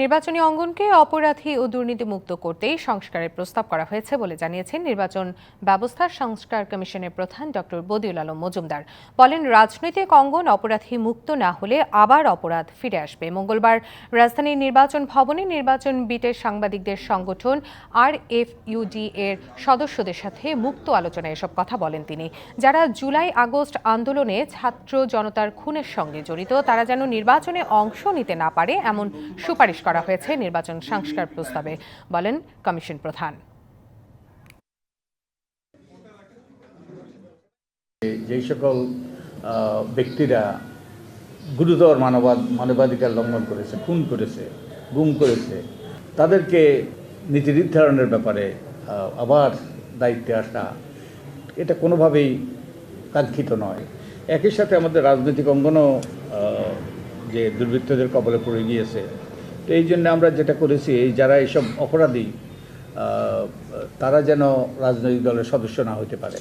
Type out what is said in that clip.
নির্বাচনী অঙ্গনকে অপরাধী ও দুর্নীতিমুক্ত করতেই সংস্কারের প্রস্তাব করা হয়েছে বলে জানিয়েছেন নির্বাচন ব্যবস্থা সংস্কার কমিশনের প্রধান ডক্টর বদিউল আলম মজুমদার। বলেন, রাজনৈতিক অঙ্গন অপরাধী মুক্ত না হলে আবার অপরাধ ফিরে আসবে। মঙ্গলবার রাজধানীর নির্বাচন ভবনে নির্বাচন বিটের সাংবাদিকদের সংগঠন আর এফ ইউডি এর সদস্যদের সাথে মুক্ত আলোচনায় এসব কথা বলেন তিনি। যারা জুলাই আগস্ট আন্দোলনে ছাত্র জনতার খুনের সঙ্গে জড়িত, তারা যেন নির্বাচনে অংশ নিতে না পারে এমন সুপারিশ করা হয়েছে নির্বাচন সংস্কার প্রস্তাবে, বলেন কমিশন প্রধান। যেই সকল ব্যক্তিরা গুরুতর মানবাদ, মানবাধিকার লঙ্ঘন করেছে, খুন করেছে, গুম করেছে, তাদেরকে নীতি নির্ধারণের ব্যাপারে আবার দায়িত্বে আসা, এটা কোনোভাবেই কাঙ্ক্ষিত নয়। একই সাথে আমাদের রাজনৈতিক অঙ্গনও যে দুর্বৃত্তদের কবলে পড়ে গিয়েছে তো এই জন্য আমরা যেটা করেছি, এই যারা এইসব অপরাধী তারা যেন রাজনৈতিক দলের সদস্য না হতে পারে।